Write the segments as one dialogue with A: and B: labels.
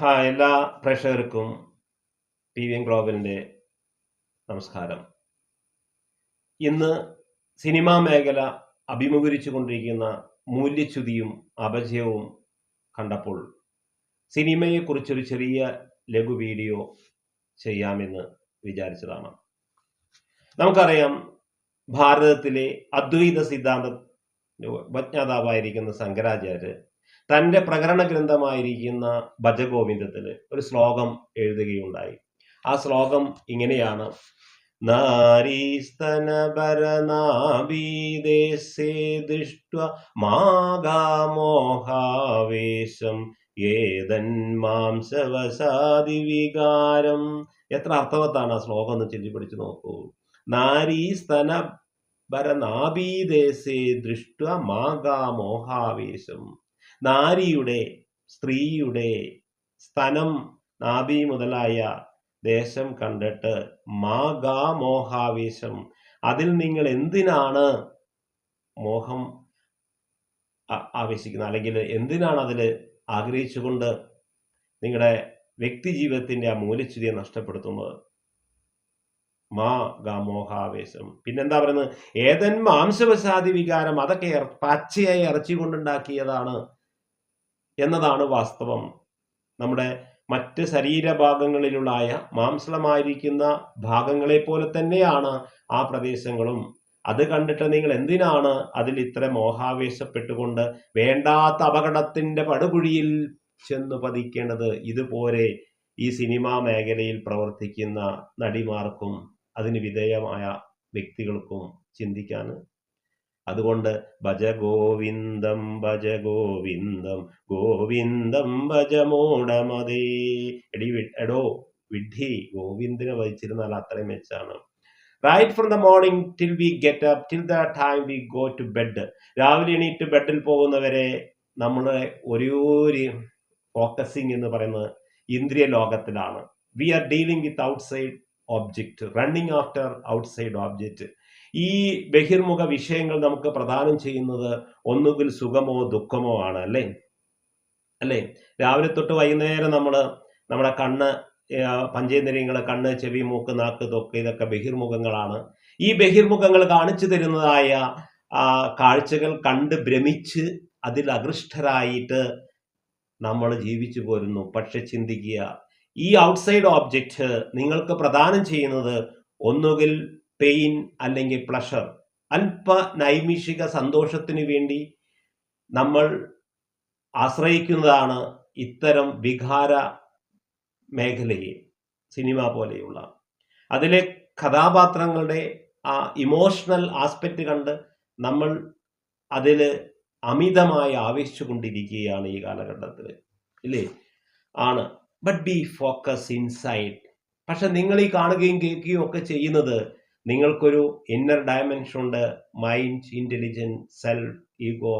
A: ആ, എല്ലാ പ്രേക്ഷകർക്കും ടി വി എം ഗ്ലോബലിന്റെ നമസ്കാരം. ഇന്ന് സിനിമാ മേഖല അഭിമുഖീകരിച്ചു കൊണ്ടിരിക്കുന്ന മൂല്യച്യുതിയും അപജയവും കണ്ടപ്പോൾ സിനിമയെക്കുറിച്ചൊരു ചെറിയ ലഘു വീഡിയോ ചെയ്യാമെന്ന് വിചാരിച്ചതാണ്. നമുക്കറിയാം ഭാരതത്തിലെ അദ്വൈത സിദ്ധാന്ത ഉപജ്ഞാതാവായിരിക്കുന്ന ശങ്കരാചാര്യർ തന്റെ പ്രകരണ ഗ്രന്ഥമായിരിക്കുന്ന ഭജഗോവിന്ദത്തിൽ ഒരു ശ്ലോകം എഴുതുകയുണ്ടായി. ആ ശ്ലോകം ഇങ്ങനെയാണ്. നാരീസ്തനപരനാഭീദേശേ ദൃഷ്ട മാംസവസാദി വികാരം എത്ര അർത്ഥവത്താണ് ആ ശ്ലോകം എന്ന് ചൊല്ലി പിടിച്ചു നോക്കൂ. നാരീസ്തന ഭരനാഭീദേശേ ദൃഷ്ട മാഗാമോഹാവേശം നാരിയുടെ സ്ത്രീയുടെ സ്ഥനം നാഭി മുതലായ ദേശം കണ്ടിട്ട് മാഗാ മോഹാവേശം അതിൽ നിങ്ങൾ എന്തിനാണ് മോഹം ആവേശിക്കുന്നത്? അല്ലെങ്കിൽ എന്തിനാണ് അതിൽ ആഗ്രഹിച്ചുകൊണ്ട് നിങ്ങളുടെ വ്യക്തി ജീവിതത്തിന്റെ ആ മൂല്യച്യുതിയെ നഷ്ടപ്പെടുത്തുന്നത്? മാ ഗാമോഹാവേശം പിന്നെന്താ പറയുന്നത്? ഏതൻ മാംസവശാദി വികാരം അതൊക്കെ പച്ചയായി ഇറച്ചി കൊണ്ടുണ്ടാക്കിയതാണ് എന്നതാണ് വാസ്തവം. നമ്മുടെ മറ്റ് ശരീരഭാഗങ്ങളിലുള്ളായ മാംസളമായിരിക്കുന്ന ഭാഗങ്ങളെ പോലെ തന്നെയാണ് ആ പ്രദേശങ്ങളും. അത് കണ്ടിട്ട് നിങ്ങൾ എന്തിനാണ് അതിൽ ഇത്ര മോഹാവേശപ്പെട്ടുകൊണ്ട് വേണ്ടാത്ത അപകടത്തിന്റെ പടുകുഴിയിൽ ചെന്ന് പതിക്കേണ്ടത്? ഇതുപോലെ ഈ സിനിമാ മേഖലയിൽ പ്രവർത്തിക്കുന്ന നടിമാർക്കും അതിന് വിധേയമായ വ്യക്തികൾക്കും ചിന്തിക്കാൻ അതുകൊണ്ട് ഭജ ഗോവിന്ദം ഭജ ഗോവിന്ദം ഗോവിന്ദം ഭജ മൂടമതേ. എടി എടോ വിഡ്ഢി ഗോവിന്ദനെ വഹിച്ചിരുന്നാൽ അത്രയും മെച്ചാണ്. Right from the morning till we get up till the time we go to bed രാവിലെ എണീറ്റ് ബെഡിൽ പോകുന്നവരെ നമ്മുടെ ഒരു ഫോക്കസിങ് എന്ന് പറയുന്നത് ഇന്ദ്രിയ ലോകത്തിലാണ്. We are dealing with outside object running after outside object ഈ ബഹിർമുഖ വിഷയങ്ങൾ നമുക്ക് പ്രദാനം ചെയ്യുന്നത് ഒന്നുകിൽ സുഖമോ ദുഃഖമോ ആണ് അല്ലേ? അല്ലേ? രാവിലെ തൊട്ട് വൈകുന്നേരം നമ്മൾ നമ്മുടെ കണ്ണ് പഞ്ചേന്ദ്രിയങ്ങൾ കണ്ണ് ചെവി മൂക്ക് നാക്ക് തൊക്ക് ഇതൊക്കെ ബഹിർമുഖങ്ങളാണ്. ഈ ബഹിർമുഖങ്ങൾ കാണിച്ചു തരുന്നതായ കാഴ്ചകൾ കണ്ട് ഭ്രമിച്ച് അതിൽ അകൃഷ്ടരായിട്ട് നമ്മൾ ജീവിച്ചു പോരുന്നു. പക്ഷെ ചിന്തിക്കുക ഈ ഔട്ട്സൈഡ് ഓബ്ജക്റ്റ് നിങ്ങൾക്ക് പ്രദാനം ചെയ്യുന്നത് ഒന്നുകിൽ പെയിൻ അല്ലെങ്കിൽ പ്ലഷർ അല്പ നൈമിഷിക സന്തോഷത്തിന് വേണ്ടി നമ്മൾ ആശ്രയിക്കുന്നതാണ് ഇത്തരം വികാര മേഖലയെ സിനിമ പോലെയുള്ള. അതിലെ കഥാപാത്രങ്ങളുടെ ആ ഇമോഷണൽ ആസ്പെക്റ്റ് കണ്ട് നമ്മൾ അതിൽ അമിതമായി ആവേശിച്ചു കൊണ്ടിരിക്കുകയാണ് ഈ കാലഘട്ടത്തിൽ ഇല്ലേ? ആണ്. ബട്ട് ബി ഫോക്കസ് ഇൻസൈഡ് പക്ഷെ നിങ്ങൾ ഈ കാണുകയും കേൾക്കുകയും ഒക്കെ ചെയ്യുന്നത് നിങ്ങൾക്കൊരു ഇന്നർ ഡയമെൻഷൻ ഉണ്ട്. Mind intelligence self ego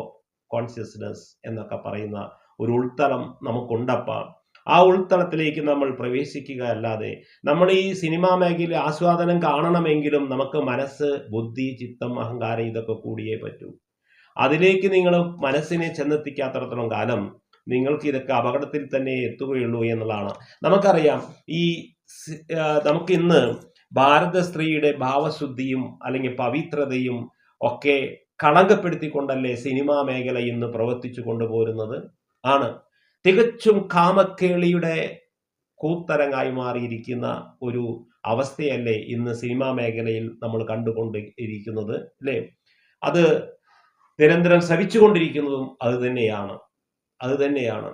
A: consciousness എന്നൊക്കെ പറയുന്ന ഒരു ഉൾത്തളം നമുക്കുണ്ടപ്പാ. ആ ഉൾത്തളത്തിലേക്ക് നമ്മൾ പ്രവേശിക്കുക അല്ലാതെ നമ്മൾ ഈ സിനിമാ മേഖല ആസ്വാദനം കാണണമെങ്കിലും നമുക്ക് മനസ്സ് ബുദ്ധി ചിത്തം അഹങ്കാരം ഇതൊക്കെ കൂടിയേ പറ്റൂ. അതിലേക്ക് നിങ്ങൾ മനസ്സിനെ ചെന്നെത്തിക്കാത്തടത്തോളം കാലം നിങ്ങൾക്ക് ഇതൊക്കെ അപകടത്തിൽ തന്നെ എത്തുകയുള്ളൂ എന്നുള്ളതാണ്. നമുക്കറിയാം ഈ നമുക്ക് ഇന്ന് ഭാരത സ്ത്രീയുടെ ഭാവശുദ്ധിയും അല്ലെങ്കിൽ പവിത്രതയും ഒക്കെ കളങ്കപ്പെടുത്തിക്കൊണ്ടല്ലേ സിനിമാ മേഖല ഇന്ന് പ്രവർത്തിച്ചു കൊണ്ടുപോരുന്നത്? ആണ്. തികച്ചും കാമക്കേളിയുടെ കൂത്തരങ്ങായി മാറിയിരിക്കുന്ന ഒരു അവസ്ഥയല്ലേ ഇന്ന് സിനിമാ മേഖലയിൽ നമ്മൾ കണ്ടുകൊണ്ട് ഇരിക്കുന്നത് അല്ലേ? അത് നിരന്തരം ശ്രവിച്ചുകൊണ്ടിരിക്കുന്നതും അത് തന്നെയാണ്. അത് തന്നെയാണ്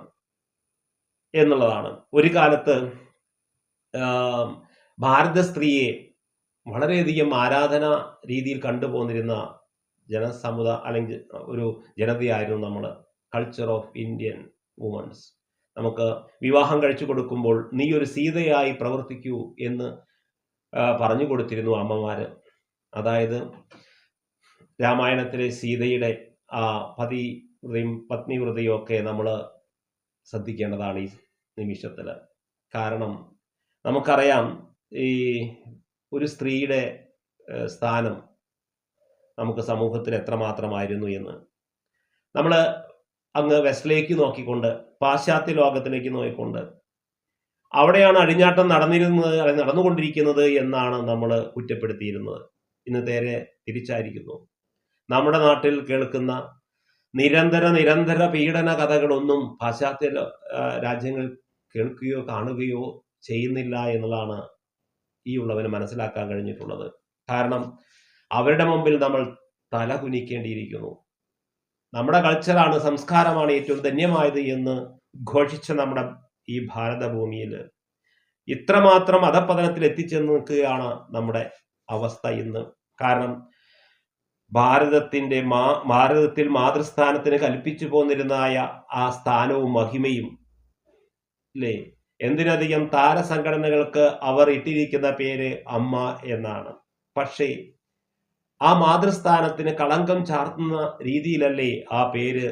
A: എന്നുള്ളതാണ്. ഒരു കാലത്ത് ഭാരത സ്ത്രീയെ വളരെയധികം ആരാധന രീതിയിൽ കണ്ടുപോന്നിരുന്ന ജനസമുദ അല്ലെങ്കിൽ ഒരു ജനതയായിരുന്നു നമ്മൾ കൾച്ചർ ഓഫ് ഇന്ത്യൻ വുമൻസ് നമുക്ക് വിവാഹം കഴിച്ചു കൊടുക്കുമ്പോൾ നീ ഒരു സീതയായി പ്രവർത്തിക്കൂ എന്ന് പറഞ്ഞു കൊടുത്തിരുന്നു അമ്മമാര്. അതായത് രാമായണത്തിലെ സീതയുടെ ആ പതിവ്രതയും പത്നിവ്രതയും ഒക്കെ നമ്മൾ ശ്രദ്ധിക്കേണ്ടതാണ് ഈ നിമിഷത്തിൽ കാരണം നമുക്കറിയാം ഈ ഒരു സ്ത്രീയുടെ സ്ഥാനം നമുക്ക് സമൂഹത്തിൽ എത്രമാത്രമായിരുന്നു എന്ന്. നമ്മൾ അങ്ങ് വെസ്റ്റിലേക്ക് നോക്കിക്കൊണ്ട് പാശ്ചാത്യ ലോകത്തിലേക്ക് നോക്കിക്കൊണ്ട് അവിടെയാണ് അഴിഞ്ഞാട്ടം നടന്നിരുന്നത് അല്ലെങ്കിൽ നടന്നുകൊണ്ടിരിക്കുന്നത് എന്നാണ് നമ്മൾ കുറ്റപ്പെടുത്തിയിരുന്നത്. ഇന്ന് നേരെ തിരിച്ചായിരിക്കുന്നു. നമ്മുടെ നാട്ടിൽ കേൾക്കുന്ന നിരന്തര നിരന്തര പീഡന കഥകളൊന്നും പാശ്ചാത്യ രാജ്യങ്ങൾ കേൾക്കുകയോ കാണുകയോ ചെയ്യുന്നില്ല എന്നുള്ളതാണ് ഈ ഉള്ളവന് മനസ്സിലാക്കാൻ കഴിഞ്ഞിട്ടുള്ളത്. കാരണം അവരുടെ മുമ്പിൽ നമ്മൾ തല കുനിക്കേണ്ടിയിരിക്കുന്നു. നമ്മുടെ കൾച്ചറാണ് സംസ്കാരമാണ് ഏറ്റവും ധന്യമായത് എന്ന് ഘോഷിച്ച നമ്മുടെ ഈ ഭാരതഭൂമിയിൽ. ഇത്രമാത്രം അധപ്പതനത്തിൽ എത്തിച്ചെന്ന് നിൽക്കുകയാണ് നമ്മുടെ അവസ്ഥ ഇന്ന്. കാരണം ഭാരതത്തിന്റെ മാ ഭാരതത്തിൽ മാതൃസ്ഥാനത്തിന് കൽപ്പിച്ചു പോന്നിരുന്നായ ആ സ്ഥാനവും മഹിമയും അല്ലേ എന്തിനധികം താരസംഘടനകൾക്ക് അവർ ഇട്ടിരിക്കുന്ന പേര് അമ്മ എന്നാണ്. പക്ഷേ ആ മാതൃസ്ഥാനത്തിന് കളങ്കം ചാർത്തുന്ന രീതിയിലല്ലേ ആ പേര്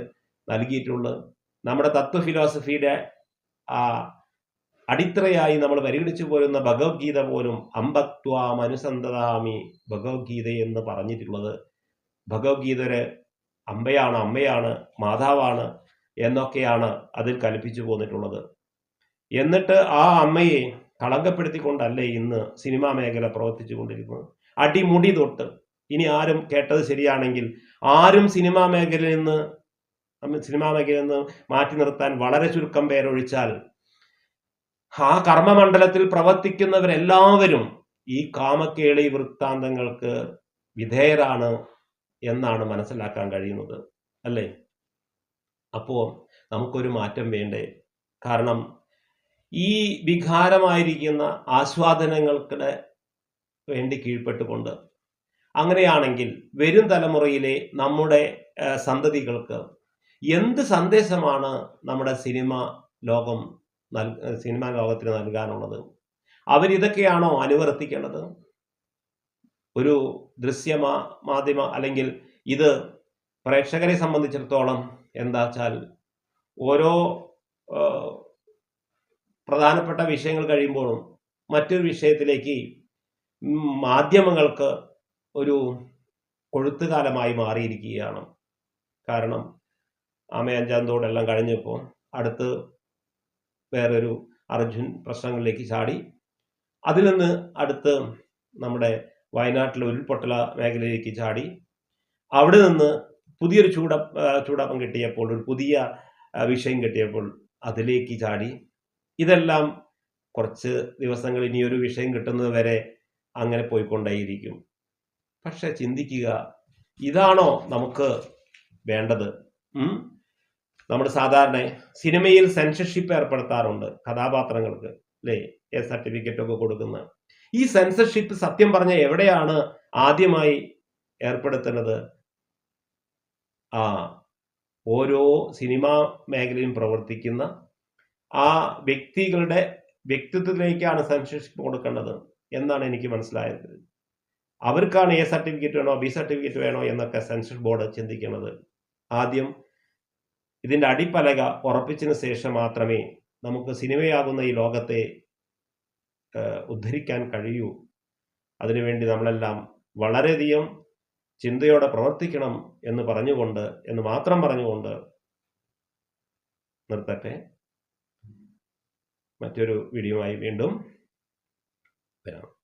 A: നൽകിയിട്ടുള്ളത് നമ്മുടെ തത്വ ഫിലോസഫിയുടെ ആ അടിത്തറയായി നമ്മൾ പരിഗണിച്ചു പോരുന്ന ഭഗവത്ഗീത പോലും അമ്പത്വാം അനുസന്ധതാമി ഭഗവത്ഗീത എന്ന് പറഞ്ഞിട്ടുള്ളത് ഭഗവത്ഗീതര് അമ്പയാണ് അമ്മയാണ് മാതാവാണ് എന്നൊക്കെയാണ് അതിൽ കൽപ്പിച്ചു പോന്നിട്ടുള്ളത്. എന്നിട്ട് ആ അമ്മയെ കളങ്കപ്പെടുത്തിക്കൊണ്ടല്ലേ ഇന്ന് സിനിമാ മേഖല പ്രവർത്തിച്ചു കൊണ്ടിരിക്കുന്നത് അടിമുടി തൊട്ട്. ഇനി ആരും കേട്ടത് ശരിയാണെങ്കിൽ ആരും സിനിമാ മേഖലയിൽ നിന്ന് സിനിമാ മേഖലയിൽ നിന്ന് മാറ്റി നിർത്താൻ വളരെ ചുരുക്കം പേരൊഴിച്ചാൽ ആ കർമ്മമണ്ഡലത്തിൽ പ്രവർത്തിക്കുന്നവരെല്ലാവരും ഈ കാമക്കേളി വൃത്താന്തങ്ങൾക്ക് വിധേയരാണ് എന്നാണ് മനസ്സിലാക്കാൻ കഴിയുന്നത്. അല്ലേ? അപ്പോൾ നമുക്കൊരു മാറ്റം വേണ്ടേ? കാരണം ഈ വികാരമായിരിക്കുന്ന ആസ്വാദനങ്ങൾക്കിടെ വേണ്ടി കീഴ്പ്പെട്ടുകൊണ്ട് അങ്ങനെയാണെങ്കിൽ വരും തലമുറയിലെ നമ്മുടെ സന്തതികൾക്ക് എന്ത് സന്ദേശമാണ് നമ്മുടെ സിനിമ ലോകം നൽ സിനിമാ ലോകത്തിന് നൽകാനുള്ളത്? അവരിതൊക്കെയാണോ അനുവർത്തിക്കേണ്ടത്? ഒരു ദൃശ്യ മാധ്യമ അല്ലെങ്കിൽ ഇത് പ്രേക്ഷകരെ സംബന്ധിച്ചിടത്തോളം എന്താച്ചാൽ ഓരോ പ്രധാനപ്പെട്ട വിഷയങ്ങൾ കഴിയുമ്പോഴും മറ്റൊരു വിഷയത്തിലേക്ക് മാധ്യമങ്ങൾക്ക് ഒരു കൊഴുത്തുകാലമായി മാറിയിരിക്കുകയാണ്. കാരണം ആമ അഞ്ചാം തോടെല്ലാം കഴിഞ്ഞപ്പോൾ അടുത്ത് വേറൊരു അർജുൻ പ്രശ്നങ്ങളിലേക്ക് ചാടി. അതിൽ നിന്ന് അടുത്ത് നമ്മുടെ വയനാട്ടിലെ ഉരുൾപൊട്ടല മേഖലയിലേക്ക് ചാടി. അവിടെ നിന്ന് പുതിയൊരു ചൂട ചൂടപ്പം കിട്ടിയപ്പോൾ ഒരു പുതിയ വിഷയം കിട്ടിയപ്പോൾ അതിലേക്ക് ചാടി. ഇതെല്ലാം കുറച്ച് ദിവസങ്ങൾ ഇനിയൊരു വിഷയം കിട്ടുന്നത് വരെ അങ്ങനെ പോയിക്കൊണ്ടേയിരിക്കും. പക്ഷെ ചിന്തിക്കുക ഇതാണോ നമുക്ക് വേണ്ടത്? നമ്മൾ സാധാരണ സിനിമയിൽ സെൻസർഷിപ്പ് ഏർപ്പെടുത്താറുണ്ട് കഥാപാത്രങ്ങൾക്ക് അല്ലേ? എ സർട്ടിഫിക്കറ്റ് ഒക്കെ കൊടുക്കുന്ന. ഈ സെൻസർഷിപ്പ് സത്യം പറഞ്ഞ എവിടെയാണ് ആദ്യമായി ഏർപ്പെടുത്തുന്നത്? ആ ഓരോ സിനിമാ മേഖലയിലും പ്രവർത്തിക്കുന്ന ആ വ്യക്തികളുടെ വ്യക്തിത്വത്തിലേക്കാണ് സെൻസർഷിപ്പ് കൊടുക്കേണ്ടത് എന്നാണ് എനിക്ക് മനസ്സിലായത്. അവർക്കാണ് എ സർട്ടിഫിക്കറ്റ് വേണോ ബി സർട്ടിഫിക്കറ്റ് വേണോ എന്നൊക്കെ സെൻസർ ബോർഡ് ചിന്തിക്കുന്നത്. ആദ്യം ഇതിന്റെ അടിപ്പലക ഉറപ്പിച്ചതിന് ശേഷം മാത്രമേ നമുക്ക് സിനിമയാകുന്ന ഈ ലോകത്തെ ഉദ്ധരിക്കാൻ കഴിയൂ. അതിനുവേണ്ടി നമ്മളെല്ലാം വളരെയധികം ചിന്തയോടെ പ്രവർത്തിക്കണം എന്ന് പറഞ്ഞുകൊണ്ട് എന്ന് മാത്രം പറഞ്ഞുകൊണ്ട് നിർത്തട്ടെ. മറ്റൊരു വീഡിയോയുമായി വീണ്ടും വരാം.